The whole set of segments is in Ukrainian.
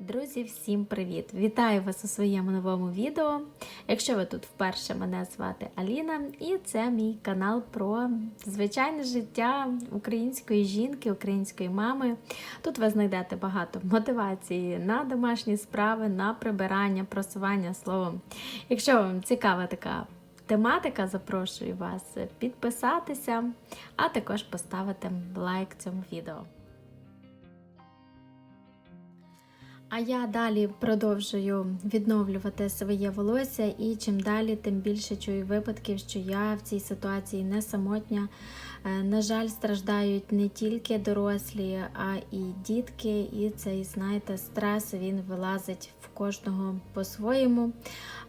Друзі, всім привіт! Вітаю вас у своєму новому відео. Якщо ви тут вперше, мене звати Аліна, і це мій канал про звичайне життя української жінки, української мами. Тут ви знайдете багато мотивації на домашні справи, на прибирання, просування словом. Якщо вам цікава така тематика, запрошую вас підписатися, а також поставити лайк цьому відео. А я далі продовжую відновлювати своє волосся, і чим далі, тим більше чую випадків, що я в цій ситуації не самотня. Е, На жаль, страждають не тільки дорослі, а і дітки. І цей, знаєте, стрес він вилазить в кожного по-своєму.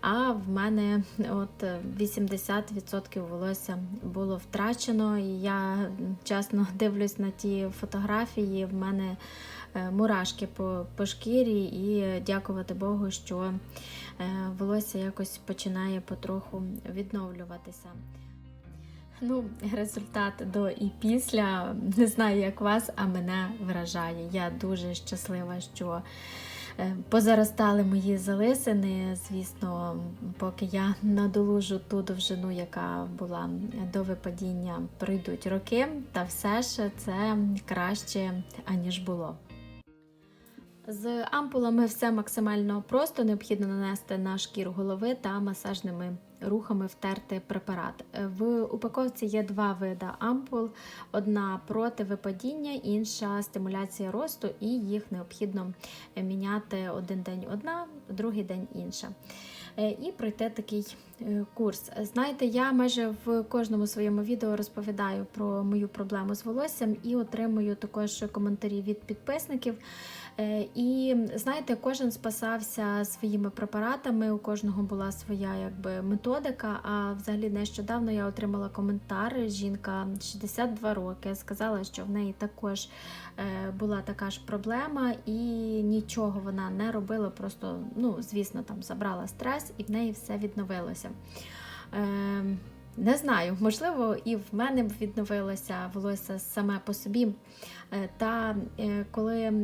А в мене от 80% волосся було втрачено. І я чесно дивлюсь на ті фотографії. В мене мурашки по, по шкірі, і дякувати Богу, що е, волосся якось починає потроху відновлюватися. Ну, результат до і після не знаю, як вас, а мене вражає. Я дуже щаслива, що е, позаростали мої залисини. Звісно, поки я надолужу ту довжину, яка була до випадіння, пройдуть роки, та все ж це краще, аніж було. З ампулами все максимально просто. Необхідно нанести на шкіру голови та масажними рухами втерти препарат. В упаковці є два види ампул: одна проти випадіння, інша стимуляція росту, і їх необхідно міняти один день одна, другий день інша. Е, І пройти такий курс. Знаєте, я майже в кожному своєму відео розповідаю про мою проблему з волоссям і отримую також коментарі від підписників. Е, І знаєте, кожен спасався своїми препаратами, у кожного була своя якби методика. А взагалі нещодавно я отримала коментар. Жінка 62 роки сказала, що в неї також е, була така ж проблема, і нічого вона не робила. Просто, ну звісно, там забрала стрес, і в неї все відновилося. Е, Не знаю, можливо, і в мене відновилося волосся саме по собі. Е, Та е, коли е,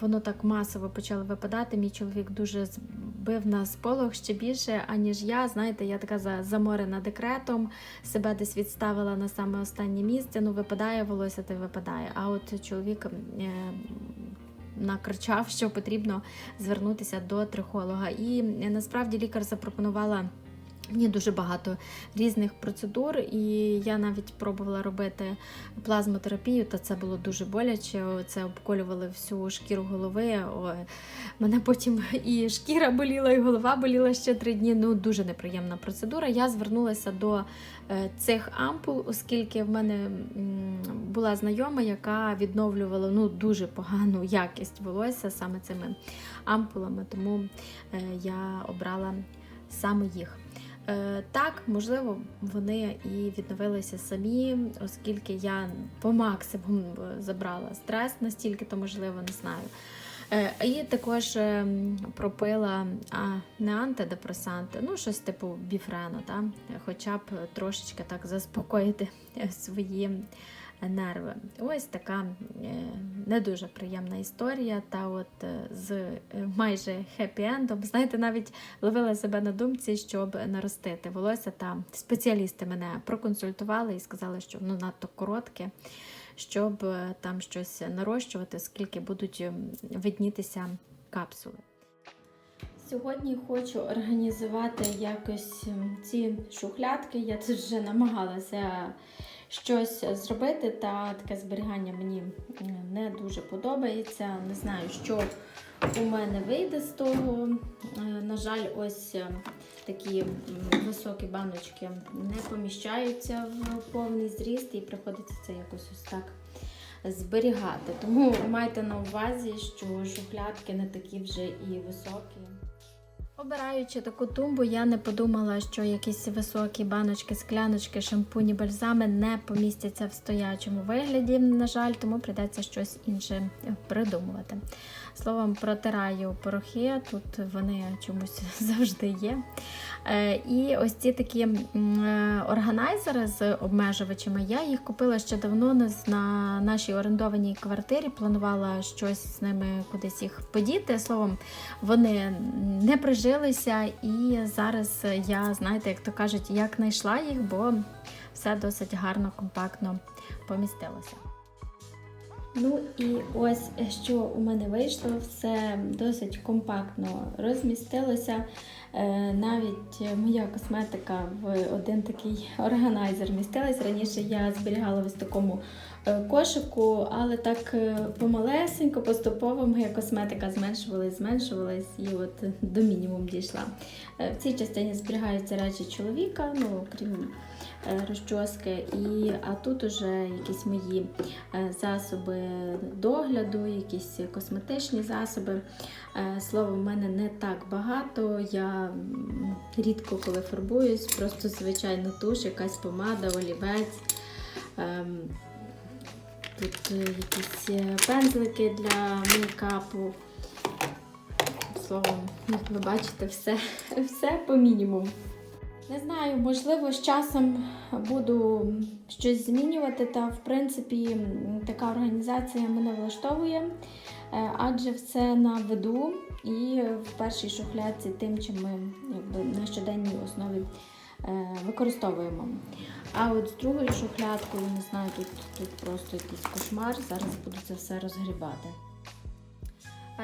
воно так масово почало випадати, мій чоловік дуже збив на сполох ще більше, аніж я. Знаєте, я така заморена декретом, себе десь відставила на саме останнє місце. Ну, випадає волосся, то випадає. А от чоловік. Накричав, що потрібно звернутися до трихолога. І насправді лікар запропонувала Мені дуже багато різних процедур, і я навіть пробувала робити плазмотерапію, та це було дуже боляче. Це обколювали всю шкіру голови. Ой, мене потім і шкіра боліла, і голова боліла ще три дні. Ну дуже неприємна процедура. Я звернулася до е, цих ампул, оскільки в мене була знайома, яка відновлювала ну дуже погану якість волосся саме цими ампулами. Тому е, я обрала саме їх. Е, Так, можливо, вони і відновилися самі, оскільки я по максимуму забрала стрес, настільки то можливо, не знаю. Е, І також е, пропила а, не антидепресанти, ну щось типу біфрену, та? хоча б трошечки так заспокоїти е, свої нерви. Ось така е, не дуже приємна історія. Та от е, з е, майже хеппі-ендом. Знаєте, навіть ловила себе на думці, щоб наростити волосся. Та спеціалісти мене проконсультували і сказали, що воно надто коротке, щоб там щось нарощувати, скільки будуть ем, виднітися капсули. Сьогодні хочу організувати якось ем, ці шухлядки. Я тут вже намагалася щось зробити, та таке зберігання мені не дуже подобається. Не знаю, що у мене вийде з того. Е, На жаль, ось е, такі високі баночки не поміщаються в повний зріст, і приходиться це якось ось так зберігати. Тому майте на увазі, що шухлядки не такі вже і високі. Обираючи таку тумбу, я не подумала, що якісь високі баночки, скляночки, шампуні, бальзами не помістяться в стоячому вигляді, на жаль, тому прийдеться щось інше придумувати. Словом, протираю порохи, тут вони чомусь завжди є. Е, І ось ці такі е, органайзери з обмежувачами, я їх купила ще давно на- на нашій орендованій квартирі. Планувала щось з ними кудись їх подіти. Словом, вони не прижилися, і зараз я, знаєте, як то кажуть, як знайшла їх, бо все досить гарно, компактно помістилося. Ну і ось що у мене вийшло, все досить компактно розмістилося. Е, Навіть моя косметика в один такий органайзер містилась. Раніше я зберігала в такому кошику, але так е, помалесенько, поступово моя косметика зменшувалась, зменшувалась і от до мінімуму дійшла. Е, В цій частині зберігаються речі чоловіка, ну крім е, розчоски, і, а тут уже якісь мої е, засоби догляду, якісь косметичні засоби. Е, Слово, в мене не так багато. Я рідко коли фарбуюсь, просто звичайно туш, якась помада, олівець. Тут е, якісь е, пензлики для мейкапу. Словом, як ви бачите, все, все по мінімуму. Не знаю, можливо, з часом буду щось змінювати, та в принципі така організація мене влаштовує, е, адже все на виду і в першій шухляці тим, чим ми якби, на щоденній основі використовуємо. А от з другою шухлядкою, не знаю, тут, тут просто якийсь кошмар. Зараз буду це все розгрібати.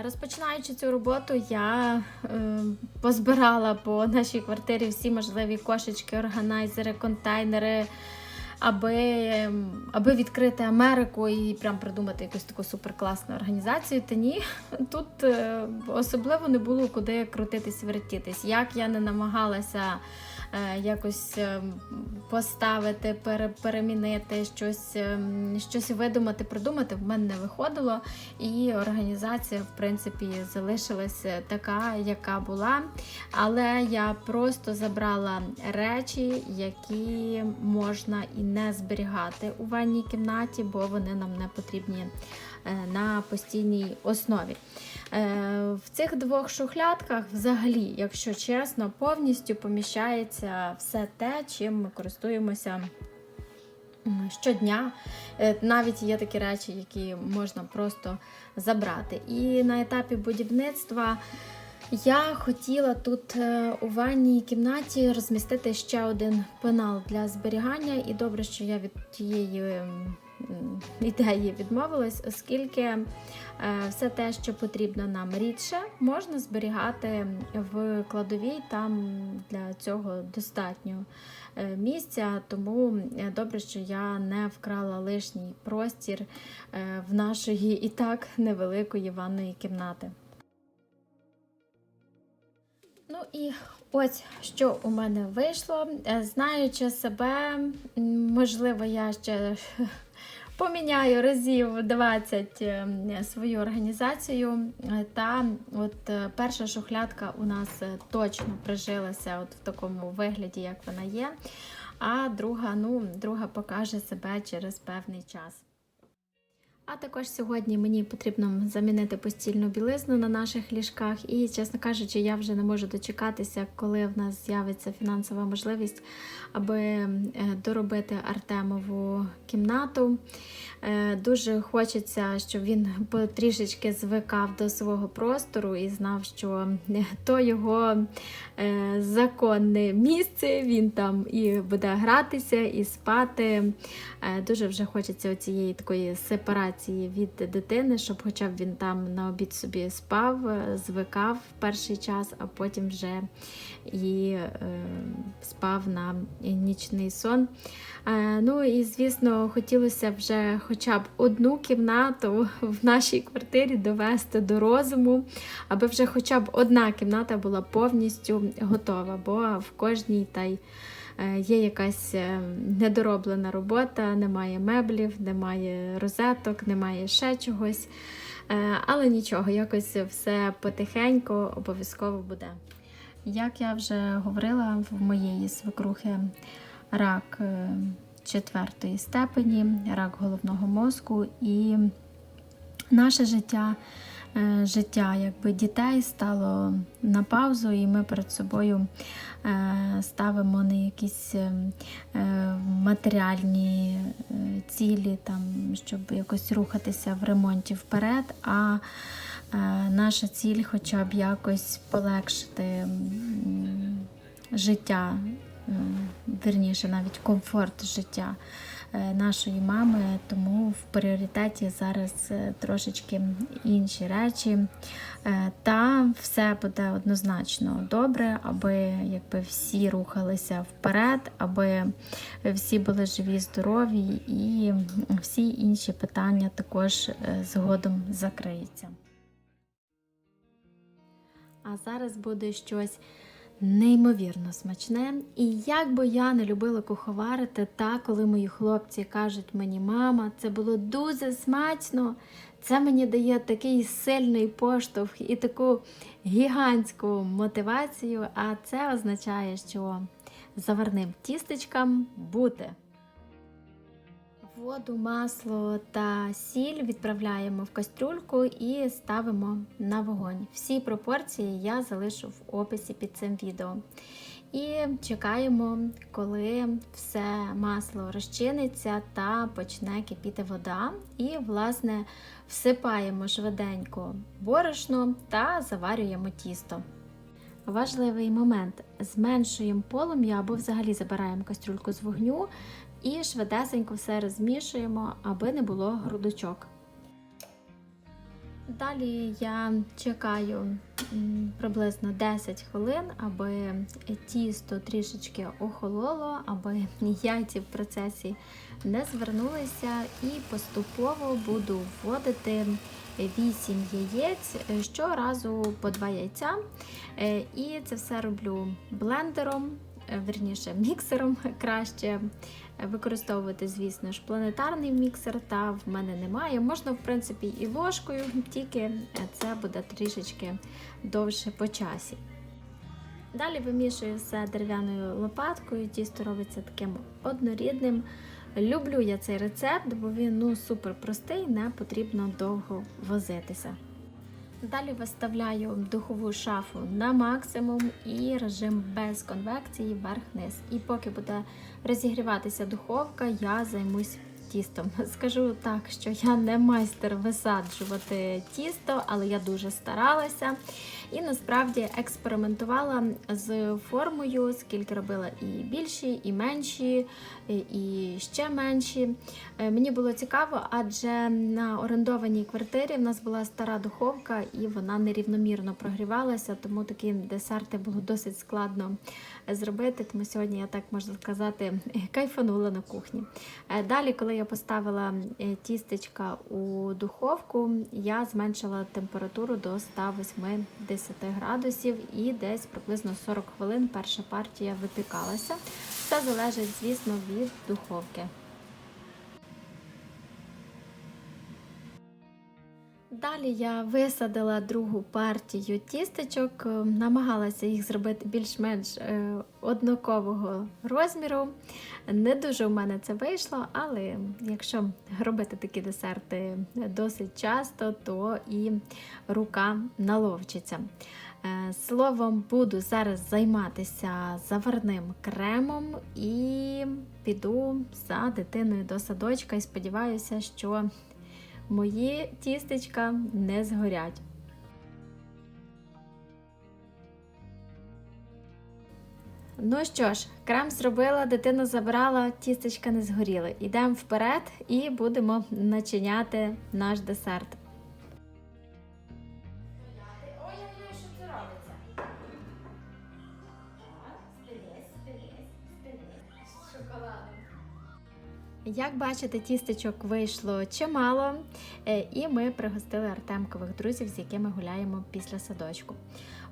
Розпочинаючи цю роботу, я е, позбирала по нашій квартирі всі можливі кошечки, органайзери, контейнери, аби, ем, аби відкрити Америку і прям придумати якусь таку суперкласну організацію. Та ні, тут е, особливо не було куди крутитись, вертітись. Як я не намагалася е, якось ем, поставити, перемінити щось, ем, щось видумати, придумати, в мене не виходило. І організація, в принципі, залишилася така, яка була. Але я просто забрала речі, які можна і не зберігати у ванній кімнаті, бо вони нам не потрібні е, на постійній основі. Е, В цих двох шухлядках, взагалі, якщо чесно, повністю поміщається все те, чим ми користуємося щодня. Е, Навіть є такі речі, які можна просто забрати. І на етапі будівництва. Я хотіла тут е, у ванній кімнаті розмістити ще один пенал для зберігання, і добре, що я від тієї ідеї відмовилась, оскільки е, все те, що потрібно нам рідше, можна зберігати в кладовій. Там для цього достатньо е, місця. Тому е, добре, що я не вкрала лишній простір в нашої і так невеликої ванної кімнати. Ну і ось що у мене вийшло. Знаючи себе, можливо, я ще поміняю разів 20 е, свою організацію. Е, Та от е, перша шухлядка у нас точно прижилася от в такому вигляді, як вона є. А друга, ну, друга покаже себе через певний час. А також сьогодні мені потрібно замінити постільну білизну на наших ліжках. І, чесно кажучи, я вже не можу дочекатися, коли в нас з'явиться фінансова можливість, аби е, доробити Артемову кімнату. Е, Дуже хочеться, щоб він потрішечки звикав до свого простору і знав, що то його е, законне місце. Він там і буде гратися, і спати. Е, Дуже вже хочеться цієї такої сепарації від дитини, щоб хоча б він там на обід собі спав, е, звикав перший час, а потім вже і е, спав на нічний сон. Е, ну і звісно, хотілося вже хоча б одну кімнату в нашій квартирі довести до розуму, аби вже хоча б одна кімната була повністю готова, бо в кожній та й є якась е, недороблена робота, немає меблів, немає розеток, немає ще чогось. Е, Але нічого, якось все потихеньку обов'язково буде. Як я вже говорила, в моєї свекрухи рак е, четвертої степені, рак головного мозку, і наше життя, е, життя якби дітей стало на паузу, і ми перед собою е, ставимо не якісь е, е, матеріальні е, цілі, там, щоб якось рухатися в ремонті вперед. а е, Наша ціль хоча б якось полегшити життя, е, вірніше, навіть комфорт життя е, нашої мами, тому в пріоритеті зараз е, трошечки інші речі. Е, Та все буде однозначно добре, аби якби всі рухалися вперед, аби всі були живі, здорові, і всі інші питання також е, згодом закриються. А зараз буде щось неймовірно смачне. І як би я не любила куховарити, та коли мої хлопці кажуть мені, мама, це було дуже смачно, це мені дає такий сильний поштовх і таку гігантську мотивацію. А це означає, що заварним тістечкам бути. Воду, масло та сіль відправляємо в кастрюльку і ставимо на вогонь. Всі пропорції я залишу в описі під цим відео. І чекаємо, коли все масло розчиниться та почне кипіти вода. І, власне, всипаємо швиденько борошно та заварюємо тісто. Важливий момент: зменшуємо полум'я або взагалі забираємо кастрюльку з вогню і швидесенько все розмішуємо, аби не було грудочок. Далі я чекаю приблизно 10 хвилин, аби тісто трішечки охололо, аби яйці в процесі не звернулися, і поступово буду вводити 8 яєць е, щоразу по 2 яйця. Е, І це все роблю блендером, верніше міксером краще використовувати, звісно ж, планетарний міксер, та в мене немає. Можна, в принципі, і ложкою, тільки це буде трішечки довше по часі. Далі вимішую все дерев'яною лопаткою, тісто робиться таким однорідним. Люблю я цей рецепт, бо він ну, супер простий, не потрібно довго возитися. Далі виставляю духову шафу на максимум і режим без конвекції вверх-низ. І поки буде розігріватися духовка, я займусь тістом. Скажу так, що я не майстер висаджувати тісто, але я дуже старалася. І насправді експериментувала з формою, скільки робила і більші, і менші, і ще менші. Е, Мені було цікаво, адже на орендованій квартирі в нас була стара духовка і вона нерівномірно прогрівалася, тому такі десерти було досить складно зробити. Тому сьогодні я так можна сказати кайфанула на кухні. Е, Далі, коли я поставила е, тістечка у духовку, я зменшила температуру до 180 градусів і десь приблизно 40 хвилин перша партія випікалася. Все залежить, звісно, від духовки. Далі я висадила другу партію тістечок, е, намагалася їх зробити більш-менш е, однакового розміру. Не дуже в мене це вийшло, але якщо робити такі десерти досить часто, то і рука наловчиться. Е, Словом, буду зараз займатися заварним кремом і піду за дитиною до садочка і сподіваюся, що мої тістечка не згорять. Ну що ж, крем зробила, дитину забрала, тістечка не згоріли. Йдемо вперед і будемо начиняти наш десерт. Як бачите, тістечок вийшло чимало, е, і ми пригостили Артемкових друзів, з якими гуляємо після садочку.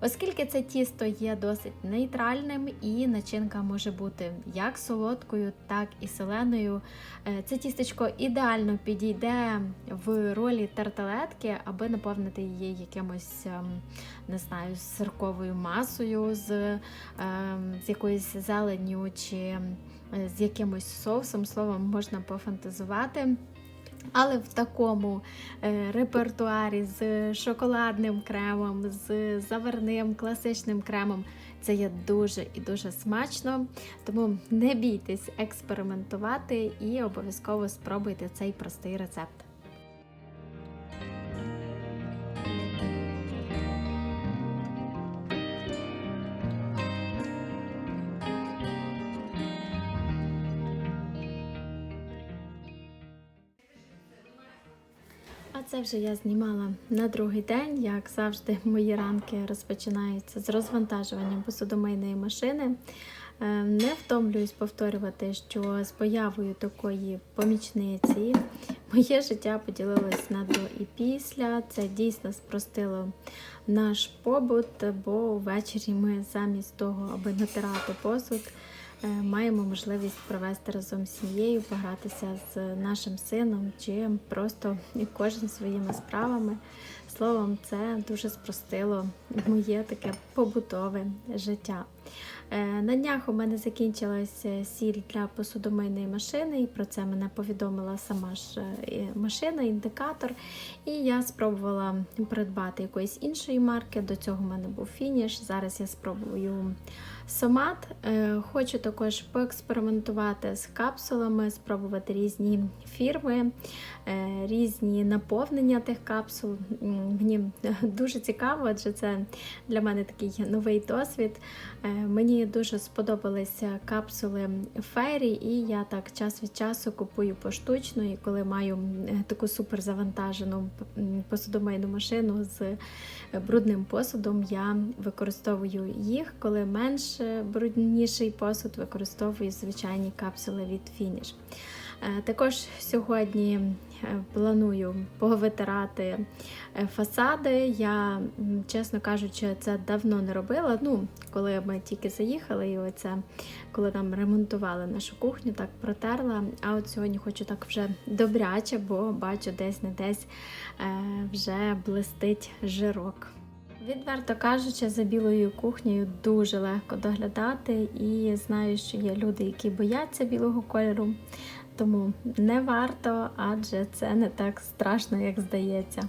Оскільки це тісто є досить нейтральним і начинка може бути як солодкою, так і соленою, е, це тістечко ідеально підійде в ролі тарталетки, аби наповнити її якимось, ем, не знаю, сирковою масою, з, ем, з якоюсь зеленню чи з якимось соусом, словом, можна пофантазувати. Але в такому е, репертуарі з шоколадним кремом, з заварним класичним кремом це є дуже і дуже смачно. Тому не бійтесь експериментувати і обов'язково спробуйте цей простий рецепт. Це вже я знімала на другий день. Як завжди, мої ранки розпочинаються з розвантажуванням посудомийної машини. Е, Не втомлююсь повторювати, що з появою такої помічниці моє життя поділилось на до і після. Це дійсно спростило наш побут, бо ввечері ми замість того, аби натирати посуд, маємо можливість провести разом з сім'єю, погратися з нашим сином чи просто кожен своїми справами. Словом, це дуже спростило моє таке побутове життя. Е, На днях у мене закінчилася сіль для посудомийної машини, і про це мене повідомила сама ж е, машина, індикатор. І я спробувала придбати якоїсь іншої марки. До цього в мене був фініш. Зараз я спробую сомат. Е, Хочу також поекспериментувати з капсулами, спробувати різні фірми, різні наповнення тих капсул. Мені дуже цікаво, адже це для мене такий новий досвід. Е, Дуже сподобалися капсули фері, і я так час від часу купую поштучно. І коли маю таку суперзавантажену посудомийну машину з е, брудним посудом, я використовую їх. Коли менш брудніший посуд, використовую звичайні капсули від Finish. Е, Також сьогодні планую повитирати е, фасади. Я, чесно кажучи, це давно не робила. Ну, коли ми тільки заїхали, і оце, коли нам ремонтували нашу кухню, так протерла. А от сьогодні хочу так вже добряче, бо бачу десь не десь е, вже блистить жирок. Відверто кажучи, за білою кухнею дуже легко доглядати, і знаю, що є люди, які бояться білого кольору, тому не варто, адже це не так страшно, як здається.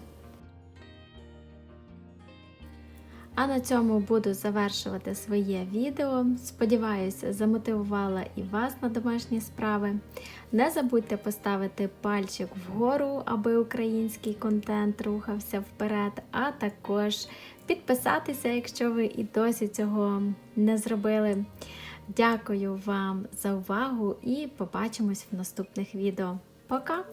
А на цьому буду завершувати своє відео. Сподіваюся, замотивувала і вас на домашні справи. Не забудьте поставити пальчик вгору, аби український контент рухався вперед, а також підписатися, якщо ви і досі цього не зробили. Дякую вам за увагу і побачимось в наступних відео. Пока!